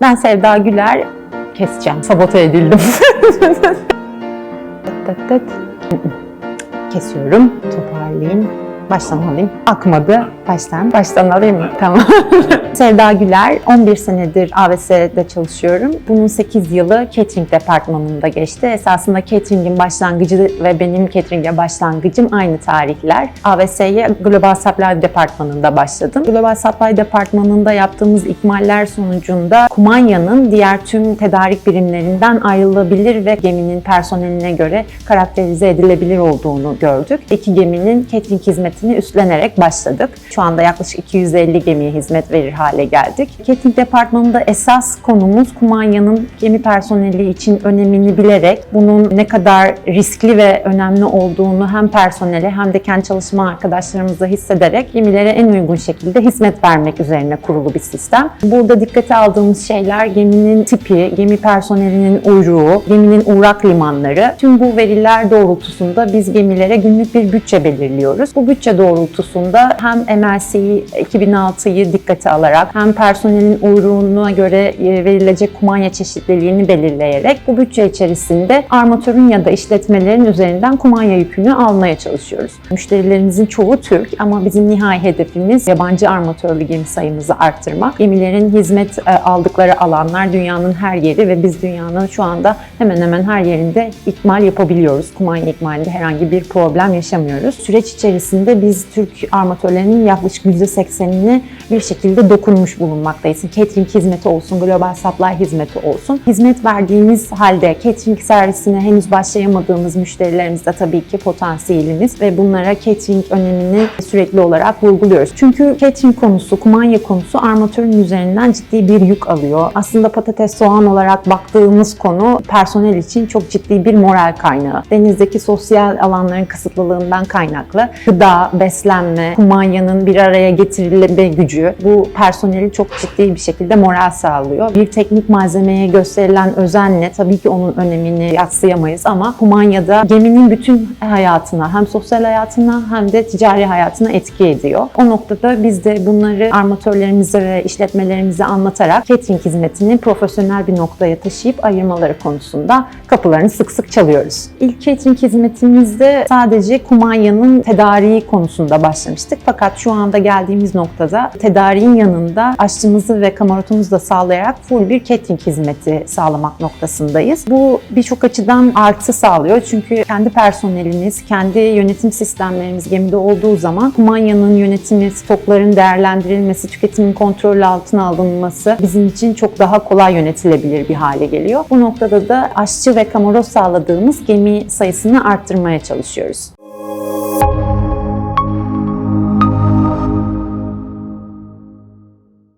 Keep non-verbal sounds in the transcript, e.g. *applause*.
Ben Sevda Güler keseceğim. Sabote edildim. *laughs* Kesiyorum. Toparlayayım. Baştan alayım. Akmadı. Baştan. Baştan alayım mı? Tamam. *laughs* Sevda Güler. 11 senedir AVS'de çalışıyorum. Bunun 8 yılı catering departmanında geçti. Esasında catering'in başlangıcı ve benim catering'e başlangıcım aynı tarihler. AVS'ye Global Supply departmanında başladım. Global Supply departmanında yaptığımız ikmaller sonucunda Kumanya'nın diğer tüm tedarik birimlerinden ayrılabilir ve geminin personeline göre karakterize edilebilir olduğunu gördük. İki geminin catering hizmetini üstlenerek başladık. Şu anda yaklaşık 250 gemiye hizmet verir hale geldik. Catering departmanında esas konumuz Kumanya'nın gemi personeli için önemini bilerek bunun ne kadar riskli ve önemli olduğunu hem personele hem de kendi çalışma arkadaşlarımızla hissederek gemilere en uygun şekilde hizmet vermek üzerine kurulu bir sistem. Burada dikkate aldığımız şeyler geminin tipi, gemi personelinin uyruğu, geminin uğrak limanları. Tüm bu veriler doğrultusunda biz gemilere günlük bir bütçe belirliyoruz. Bu bütçe doğrultusunda hem MLC'yi 2006'yı dikkate alarak hem personelin uyruğuna göre e, verilecek kumanya çeşitliliğini belirleyerek bu bütçe içerisinde armatörün ya da işletmelerin üzerinden kumanya yükünü almaya çalışıyoruz. Müşterilerimizin çoğu Türk ama bizim nihai hedefimiz yabancı armatörlü gemi sayımızı arttırmak. Gemilerin hizmet e, aldıkları alanlar dünyanın her yeri ve biz dünyanın şu anda hemen hemen her yerinde ikmal yapabiliyoruz. Kumanya ikmalinde herhangi bir problem yaşamıyoruz. Süreç içerisinde biz Türk armatörlerinin yaklaşık %80'ine bir şekilde dokunmuş bulunmaktayız. Catering hizmeti olsun, global supply hizmeti olsun. Hizmet verdiğimiz halde catering servisine henüz başlayamadığımız müşterilerimiz de tabii ki potansiyelimiz ve bunlara catering önemini sürekli olarak vurguluyoruz. Çünkü catering konusu, kumanya konusu armatörün üzerinden ciddi bir yük alıyor. Aslında patates soğan olarak baktığımız konu personel için çok ciddi bir moral kaynağı. Denizdeki sosyal alanların kısıtlılığından kaynaklı gıda, beslenme, kumanyanın bir araya getirilme gücü bu personeli çok ciddi bir şekilde moral sağlıyor. Bir teknik malzemeye gösterilen özenle tabii ki onun önemini yatsıyamayız ama kumanyada geminin bütün hayatına hem sosyal hayatına hem de ticari hayatına etki ediyor. O noktada biz de bunları armatörlerimize ve işletmelerimize anlatarak catering hizmetini profesyonel bir noktaya taşıyıp ayırmaları konusunda kapılarını sık sık çalıyoruz. İlk catering hizmetimizde sadece kumanyanın tedariği konusunda başlamıştık. Fakat şu anda geldiğimiz noktada tedariğin yanında aşçımızı ve kamarotumuzu da sağlayarak full bir catering hizmeti sağlamak noktasındayız. Bu birçok açıdan artı sağlıyor. Çünkü kendi personelimiz, kendi yönetim sistemlerimiz gemide olduğu zaman kumanyanın yönetimi, stokların değerlendirilmesi, tüketimin kontrol altına alınması bizim için çok daha kolay yönetilebilir bir hale geliyor. Bu noktada da aşçı ve kamarot sağladığımız gemi sayısını arttırmaya çalışıyoruz.